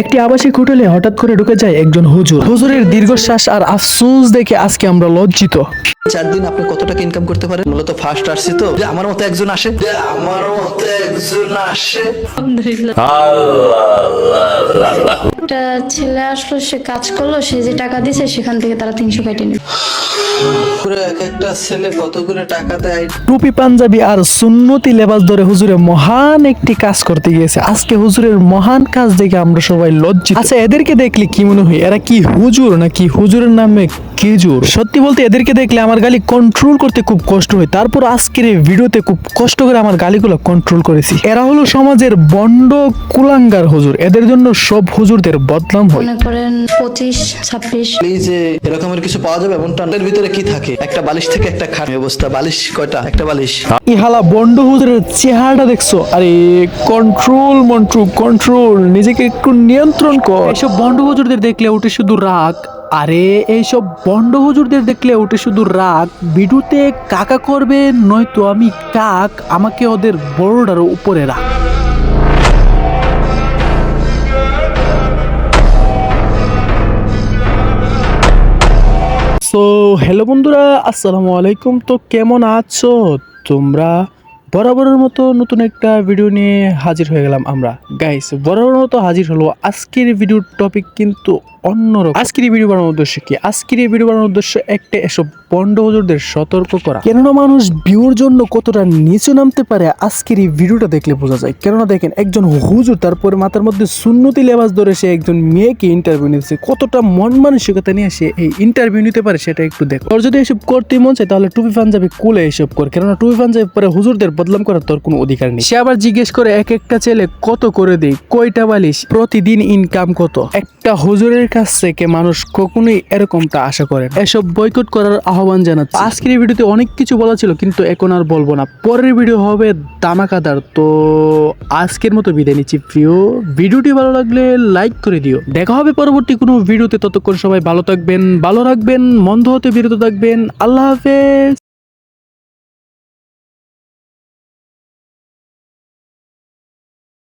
একটি আবাসিক হোটেলে হঠাৎ করে ঢুকে যায় একজন হুজুর। হুজুরের দীর্ঘশ্বাস আর আফসোস দেখে আজকে আমরা লজ্জিত। চার দিন আপনি কত টাকা ইনকাম করতে পারেন? মূলত ফার্স্ট আসছি তো। যে আমার মতো একজন আসে? আমার মতো একজন আসে। একটা ছেলে আসলো সে কাজ করল সে যে টাকা দিছে সেখান থেকে তারা তিনশো কেটে নিল। টুপি, পাঞ্জাবি আর সুন্নতি লেবাস ধরে হুজুরে মহান একটি কাজ করতে গিয়েছে। আজকে হুজুরের মহান কাজ দেখে আমরা সবাই লজ্জিত। আচ্ছা এদেরকে দেখলে কি মনে হয়? এরা কি হুজুর নাকি হুজুরের নামে কেজুর সত্যি বলতে এদেরকে দেখলে আমার গালি কন্ট্রোল করতে খুব কষ্ট হয়। তারপর আজকের এই ভিডিওতে খুব কষ্ট করে আমার গালিগুলো কন্ট্রোল করেছি। এরা হলো সমাজের বন্ড কুলাঙ্গার হুজুর। এদের জন্য সব হুজুরদের বদনাম হয়। মনে করেন পঁচিশ ছাব্বিশ। এই যে এরকমের কিছু পাওয়া যাবে এমনটা এর ভিতরে কি থাকে? একটা বালিশ থেকে একটা খাট। অবস্থা। বালিশ কয়টা? একটা বালিশ। ইহালা বন্ড হুজুরের চেহারাটা দেখছ? আরে কন্ট্রোল মন্ট্রু কন্ট্রোল নিজেকে একটু নিয়ন্ত্রণ কর। এইসব বন্ড হুজুরদের দেখলে ওঠে শুধু রাগ আরে, এইসব বন্ড হুজুরদের দেখলে ওঠে শুধু রাগ। বিডুতে কাকা করবে, নয়তো আমি কাক, আমাকে ওদের বড়টার উপরে রাখ। সো হ্যালো বন্ধুরা, আসসালামু আলাইকুম। তো কেমন আছো? তোমরা বরাবরের মতো নতুন একটা ভিডিও নিয়ে হাজির হয়ে গেলাম আমরা। গাইস বরাবরের মতো হাজির হলো আজকের ভিডিওর টপিক কিন্তু অন্যরকম। আজকের এই ভিডিও বানানোর উদ্দেশ্য কি? আজকের এই ভিডিও বানানোর উদ্দেশ্য একটা এসব বন্ড হুজুরদের সতর্ক করা। কেননা মানুষ ভিউর জন্য কতটা নিচে নামতে পারে আজকের এই ভিডিওটা দেখলে বোঝা যায়। কেননা দেখেন একজন হুজুর তারপরে মাথার মধ্যে সুন্নতি লেবাস ধরে সে একজন মেয়েকে ইন্টারভিউ নিচ্ছে। কতটা মন মানসিকতা নিয়ে সে এই ইন্টারভিউ নিতে পারে সেটা একটু দেখো। তোর যদি এসব করতে মন চায় তাহলে টুপি পাঞ্জাবি কুলে এসব কর। কেননা টুপি পাঞ্জাবি পরে হুজুরদের বদলাম করার তোর কোনো অধিকার নেই। সে আবার জিজ্ঞেস করে এক একটা ছেলে কত করে দেয়? কয়টা বালিশ? প্রতিদিন ইনকাম কত? একটা হুজুরের কাছ থেকে মানুষ কখনোই এরকমটা আশা করে এসব বয়কট করার আহ্বান জানাচ্ছে। আজকের ভিডিওতে অনেক কিছু বলা ছিল, কিন্তু এখন আর বলব না। পরের ভিডিও হবে দামাকাদার তো আজকের মতো বিদায় নিচ্ছি। প্রিয়, ভিডিওটি ভালো লাগলে লাইক করে দিও। দেখা হবে পরবর্তী কোনো ভিডিওতে। ততক্ষণ সবাই ভালো থাকবেন, ভালো রাখবেন, মন্দ হতে বিরত থাকবেন। আল্লাহ হাফেজ।